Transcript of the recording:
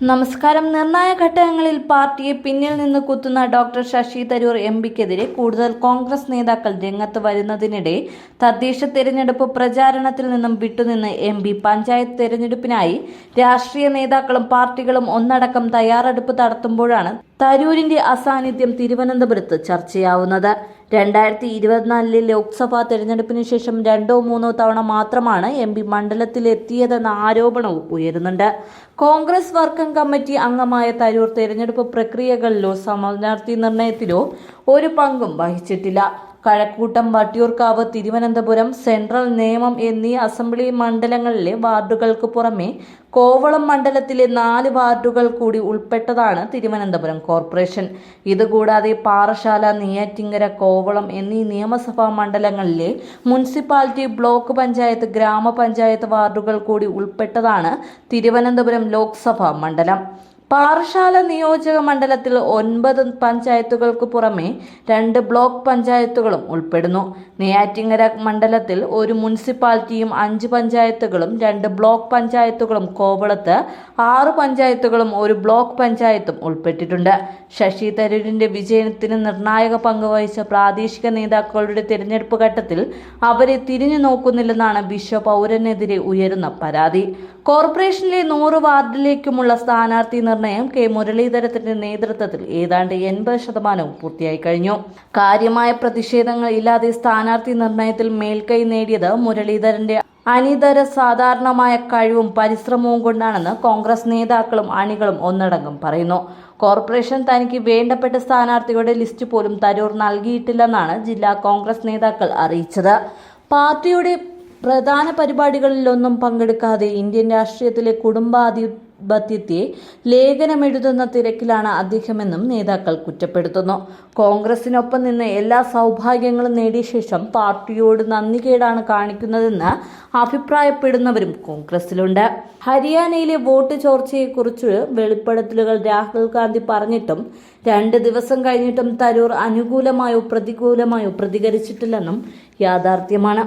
നമസ്കാരം. നിർണായക ഘട്ടങ്ങളിൽ പാർട്ടിയെ പിന്നിൽ നിന്ന് കുത്തുന്ന ഡോക്ടർ ശശി തരൂർ എം പിക്കെതിരെ കൂടുതൽ കോൺഗ്രസ് നേതാക്കൾ രംഗത്ത് വരുന്നതിനിടെ തദ്ദേശ തെരഞ്ഞെടുപ്പ് പ്രചാരണത്തിൽ നിന്നും വിട്ടുനിന്ന് എം പി പഞ്ചായത്ത് തെരഞ്ഞെടുപ്പിനായി രാഷ്ട്രീയ നേതാക്കളും പാർട്ടികളും ഒന്നടക്കം തയ്യാറെടുപ്പ് നടത്തുമ്പോഴാണ് തരൂരിന്റെ അസാന്നിധ്യം തിരുവനന്തപുരത്ത് ചർച്ചയാവുന്നത്. രണ്ടായിരത്തി ഇരുപത്തിനാലിലെ ലോക്സഭാ തെരഞ്ഞെടുപ്പിന് ശേഷം രണ്ടോ മൂന്നോ തവണ മാത്രമാണ് എം പി മണ്ഡലത്തിലെത്തിയതെന്ന ആരോപണവും ഉയരുന്നുണ്ട്. കോൺഗ്രസ് വർക്കിംഗ് കമ്മിറ്റി അംഗമായ തരൂർ തെരഞ്ഞെടുപ്പ് പ്രക്രിയകളിലോ സ്ഥാനാർത്ഥി നിർണയത്തിലോ ഒരു പങ്കും വഹിച്ചിട്ടില്ല. കഴക്കൂട്ടം വട്ടിയൂർക്കാവ് തിരുവനന്തപുരം സെൻട്രൽ നേമം എന്നീ അസംബ്ലി മണ്ഡലങ്ങളിലെ വാർഡുകൾക്ക് പുറമെ കോവളം മണ്ഡലത്തിലെ നാല് വാർഡുകൾ കൂടി ഉൾപ്പെട്ടതാണ് തിരുവനന്തപുരം കോർപ്പറേഷൻ. ഇതുകൂടാതെ പാറശാല നെയ്യാറ്റിങ്കര കോവളം എന്നീ നിയമസഭാ മണ്ഡലങ്ങളിലെ മുനിസിപ്പാലിറ്റി ബ്ലോക്ക് പഞ്ചായത്ത് ഗ്രാമപഞ്ചായത്ത് വാർഡുകൾ കൂടി ഉൾപ്പെട്ടതാണ് തിരുവനന്തപുരം ലോക്സഭാ മണ്ഡലം. പാറശാല നിയോജക മണ്ഡലത്തിൽ ഒൻപത് പഞ്ചായത്തുകൾക്ക് പുറമെ രണ്ട് ബ്ലോക്ക് പഞ്ചായത്തുകളും ഉൾപ്പെടുന്നു. നെയ്യാറ്റിങ്ങര മണ്ഡലത്തിൽ ഒരു മുനിസിപ്പാലിറ്റിയും അഞ്ച് പഞ്ചായത്തുകളും രണ്ട് ബ്ലോക്ക് പഞ്ചായത്തുകളും കോവളത്ത് ആറ് പഞ്ചായത്തുകളും ഒരു ബ്ലോക്ക് പഞ്ചായത്തും ഉൾപ്പെട്ടിട്ടുണ്ട്. ശശി തരൂരിന്റെ വിജയത്തിന് നിർണായക പങ്ക് വഹിച്ച പ്രാദേശിക നേതാക്കളുടെ തിരഞ്ഞെടുപ്പ് ഘട്ടത്തിൽ അവരെ തിരിഞ്ഞു നോക്കുന്നില്ലെന്നാണ് വിശ്വ പൗരനെതിരെ ഉയരുന്ന പരാതി. കോർപ്പറേഷനിലെ നൂറ് വാർഡിലേക്കുമുള്ള സ്ഥാനാർത്ഥി നിർണയം കെ മുരളീധരത്തിന്റെ നേതൃത്വത്തിൽ ഏതാണ്ട് എൺപത് ശതമാനവും പൂർത്തിയായി കഴിഞ്ഞു. കാര്യമായ പ്രതിഷേധങ്ങൾ ഇല്ലാതെ സ്ഥാനാർത്ഥി നിർണയത്തിൽ മേൽക്കൈ നേടിയത് മുരളീധരന്റെ അനിതര സാധാരണമായ കഴിവും പരിശ്രമവും കൊണ്ടാണെന്ന് കോൺഗ്രസ് നേതാക്കളും അണികളും ഒന്നടങ്കം പറയുന്നു. കോർപ്പറേഷൻ തനിക്ക് വേണ്ടപ്പെട്ട സ്ഥാനാർത്ഥിയുടെ ലിസ്റ്റ് പോലും തരൂർ നൽകിയിട്ടില്ലെന്നാണ് ജില്ലാ കോൺഗ്രസ് നേതാക്കൾ അറിയിച്ചത്. പാർട്ടിയുടെ പ്രധാന പരിപാടികളിലൊന്നും പങ്കെടുക്കാതെ ഇന്ത്യൻ രാഷ്ട്രീയത്തിലെ കുടുംബാധിപത്യത്തെ ലേഖനമെഴുതുന്ന തിരക്കിലാണ് അദ്ദേഹമെന്നും നേതാക്കൾ കുറ്റപ്പെടുത്തുന്നു. കോൺഗ്രസിനൊപ്പം നിന്ന് എല്ലാ സൗഭാഗ്യങ്ങളും നേടിയ ശേഷം പാർട്ടിയോട് നന്ദികേടാണ് കാണിക്കുന്നതെന്ന് അഭിപ്രായപ്പെടുന്നവരും കോൺഗ്രസിലുണ്ട്. ഹരിയാനയിലെ വോട്ട് ചോർച്ചയെക്കുറിച്ച് വെളിപ്പെടുത്തലുകൾ രാഹുൽ ഗാന്ധി പറഞ്ഞിട്ടും രണ്ട് ദിവസം കഴിഞ്ഞിട്ടും തരൂർ അനുകൂലമായോ പ്രതികൂലമായോ പ്രതികരിച്ചിട്ടില്ലെന്നും യാഥാർത്ഥ്യമാണ്.